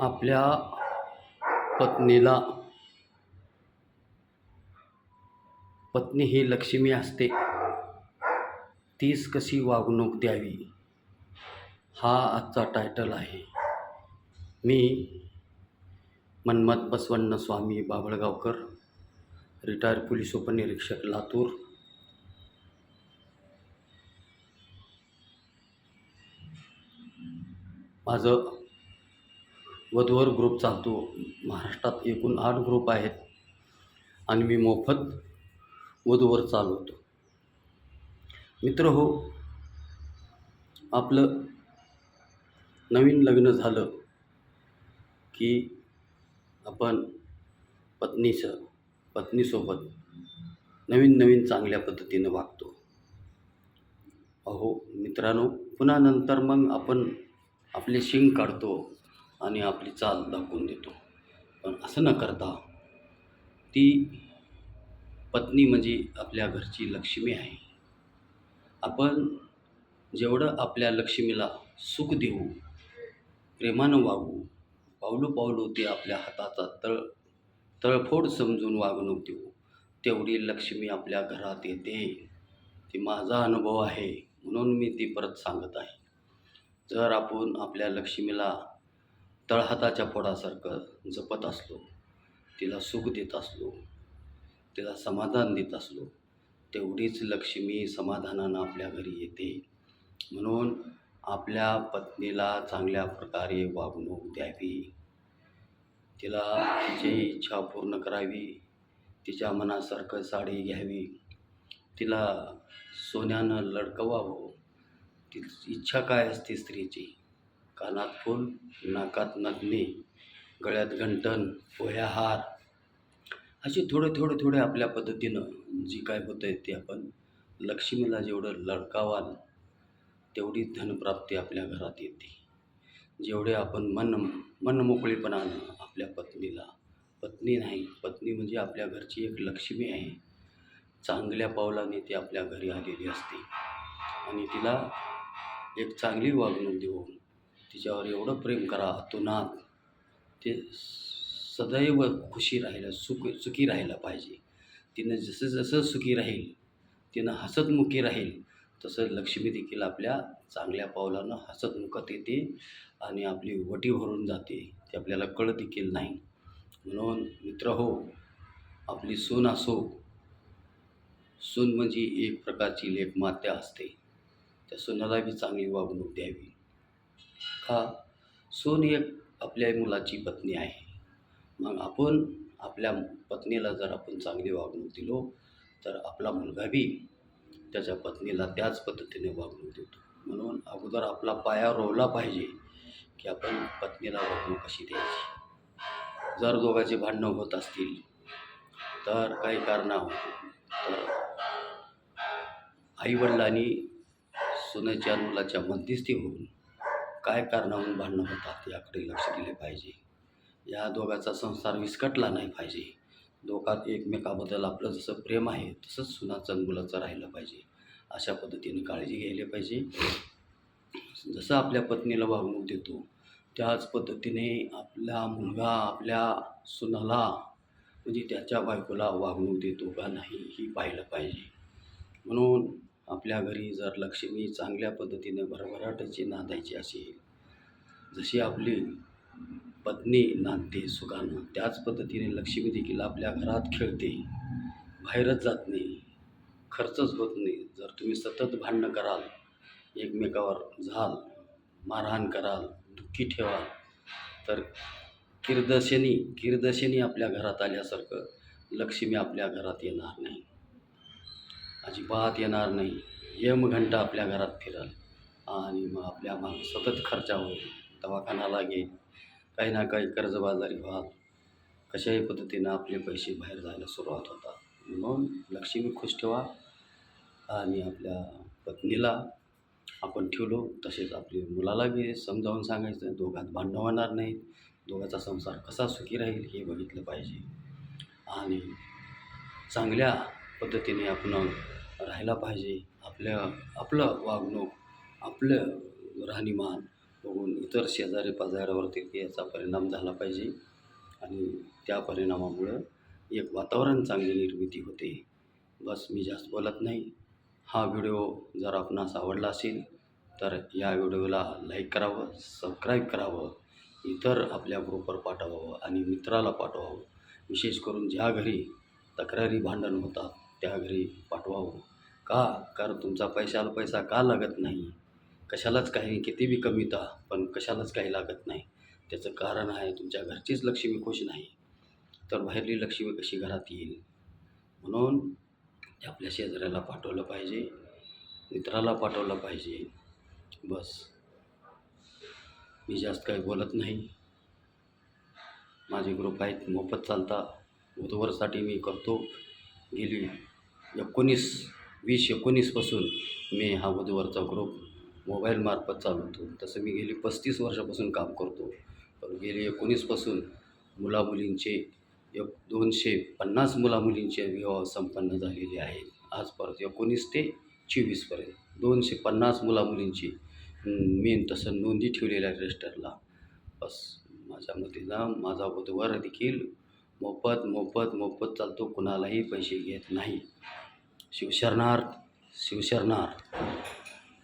आपल्या पत्नीला पत्नी ही लक्ष्मी असते. तीच कशी वागणूक द्यावी? हा आजचा टायटल आहे. मी मन्मथ बसवन्न स्वामी बाबळगावकर रिटायर पोलीस उपनिरीक्षक लातूर. माझं वधूवर ग्रुप चालतो. महाराष्ट्रात एकूण आठ ग्रुप आहेत. आणि मी मोफत वधूवर चालवतो. मित्र हो आपलं नवीन लग्न झालं की आपण पत्नीचं पत्नीसोबत नवीन नवीन चांगल्या पद्धतीनं वागतो. अहो मित्रांनो पुन्हा नंतर मग आपण आपले शिंग काढतो. आणि आपली चाल दाखवून देतो. पण असं न करता ती पत्नी म्हणजे आपल्या घरची लक्ष्मी आहे. आपण जेवढं आपल्या लक्ष्मीला सुख देऊ प्रेमानं वागू पावलो पावलो ते आपल्या हाताचा तळ तळफोड समजून वागणूक देऊ तेवढी लक्ष्मी आपल्या घरात येते. ती माझा अनुभव आहे म्हणून मी ती परत सांगत आहे. जर आपण आपल्या लक्ष्मीला तळहाताच्या फोडासारखं जपत असलो तिला सुख देत असलो तिला समाधान देत असलो तेवढीच लक्ष्मी समाधानानं आपल्या घरी येते. म्हणून आपल्या पत्नीला चांगल्या प्रकारे वागणूक द्यावी. तिला तिची इच्छा पूर्ण करावी. तिच्या मनासारखं साडी घ्यावी. तिला सोन्यानं लडकवावं. ती इच्छा काय असते स्त्रीची? कानात फूल नाकात नथनी गळ्यात घंटण पोह्या हार. असे थोडे थोडे थोडे आपल्या पद्धतीनं जी काय होतं आहे ते आपण लक्ष्मीला जेवढं लडकावाल तेवढी धनप्राप्ती आपल्या घरात येते. जेवढे आपण मन मनमोकळेपणानं आपल्या पत्नीला पत्नी नाही पत्नी म्हणजे आपल्या घरची एक लक्ष्मी आहे. चांगल्या पावलाने ती आपल्या घरी आलेली असते. आणि तिला एक चांगली वागणूक देऊन तिच्यावर एवढं प्रेम करा अतोनात ते सदैव खुशी राहायला सुख सुखी राहायला पाहिजे. तिनं जसं जसं सुखी राहील तिनं हसतमुखी राहील तसं लक्ष्मी देखील आपल्या चांगल्या पावलानं हसतमुखत येते आणि आपली वटी भरून जाते ते आपल्याला कळत देखील नाही. म्हणून मित्र हो आपली सून असो सून म्हणजे एक प्रकारची लेखमात्या असते. त्या सुनाला बी चांगली वागणूक द्यावी. का सून एक आपल्या मुलाची पत्नी आहे. मग आपण आपल्या पत्नीला जर आपण चांगली वागणूक दिलो तर आपला मुलगा बी त्याच्या पत्नीला त्याच पद्धतीने वागणूक देतो. म्हणून अगोदर आपला पाया रोवला पाहिजे की आपण पत्नीला वागणूक कशी द्यायची. जर दोघांचे भांडणं होत असतील तर काही कारणावर तर आईवडिलांनी सुनेच्या मुलाच्या मध्यस्थी होऊन काय कारणावरून भांडणं होतात याकडे लक्ष दिले पाहिजे. या दोघाचा संसार विस्कटला नाही पाहिजे. दोघात एकमेकाबद्दल आपलं जसं प्रेम आहे तसंच सुनाचं मुलाचं राहिलं पाहिजे. अशा पद्धतीने काळजी घ्यायला पाहिजे. जसं आपल्या पत्नीला वागणूक देतो त्याच पद्धतीने आपला मुलगा आपल्या सुनाला म्हणजे त्याच्या बायकोला वागणूक देतो का नाही ही पाहिलं पाहिजे. म्हणून आपल्या घरी जर लक्ष्मी चांगल्या पद्धतीने भरभराटाची नांदायची असेल जशी आपली पत्नी नांदते सुखानं त्याच पद्धतीने लक्ष्मी देखील आपल्या घरात खेळते बाहेरच जात नाही खर्चच होत नाही. जर तुम्ही सतत भांडणं कराल एकमेकावर झाल मारहाण कराल दुःखी ठेवाल तर किर्दशनी किर्दशनी आपल्या घरात आल्यासारखं लक्ष्मी आपल्या घरात येणार नाही. अजिबात येणार नाही. यमघंटा आपल्या घरात फिरल. आणि मग आपल्या माग सतत खर्चा होईल. दवाखाना लागेल काही ना काही कर्जबाजारी व्हाल. कशाही पद्धतीनं आपले पैसे बाहेर जायला सुरुवात होतात. म्हणून लक्ष्मी खुश ठेवा. आणि आपल्या पत्नीला आपण ठेवलो. तसेच आपली मुलाला बी समजावून सांगायचं दोघात भांडणं होणार नाहीत. दोघाचा संसार कसा सुखी राहील हे बघितलं पाहिजे. आणि चांगल्या पद्धतीने आपण राहायला पाहिजे. आपल्या आपलं वागणूक आपलं राहणीमान बघून इतर शेजारी पाजाऱ्यावरती याचा परिणाम झाला पाहिजे. आणि त्या परिणामामुळं एक वातावरण चांगली निर्मिती होते. बस मी जास्त बोलत नाही. हा व्हिडिओ जर आपणास आवडला असेल तर या व्हिडिओला लाईक करावं सबस्क्राईब करावं इतर आपल्या ग्रुपवर पाठवावं आणि मित्राला पाठवावं. विशेष करून ज्या घरी तक्रारी भांडण होतात त्या घरी पाठवावं? का? कारण तुमचा पैशाला पैसा का लागत नाही? कशालाच काही किती बी कमीता पण कशालाच काही लागत नाही. त्याचं कारण आहे तुमच्या घरचीच लक्ष्मी खुश नाही. तर बाहेरली लक्ष्मी कशी घरात येईल? म्हणून आपल्या शेजाऱ्याला पाठवलं पाहिजे. मित्राला पाठवलं पाहिजे. बस. मी जास्त काही बोलत नाही. माझे ग्रुप आहेत मोफत चालता. बुधवारसाठी मी करतो. गेली. एकोणीस वीस एकोणीसपासून मी हा वधूवरचा ग्रुप मोबाईलमार्फत चालवतो. तसं मी गेली पस्तीस वर्षापासून काम करतो. पण गेली एकोणीसपासून मुलामुलींचे एक दोनशे पन्नास मुलामुलींचे विवाह संपन्न झालेले आहेत. आज परत एकोणीस ते चोवीसपर्यंत दोनशे पन्नास मुलामुलींची मेन तसं नोंदी ठेवलेल्या रजिस्टरला बस माझ्या मतीला माझा वधूवर देखील मोफत मोफत मोफत चालतो. कुणालाही पैसे घेत नाही. शिवशरणार्थ शिवशरणार्थ.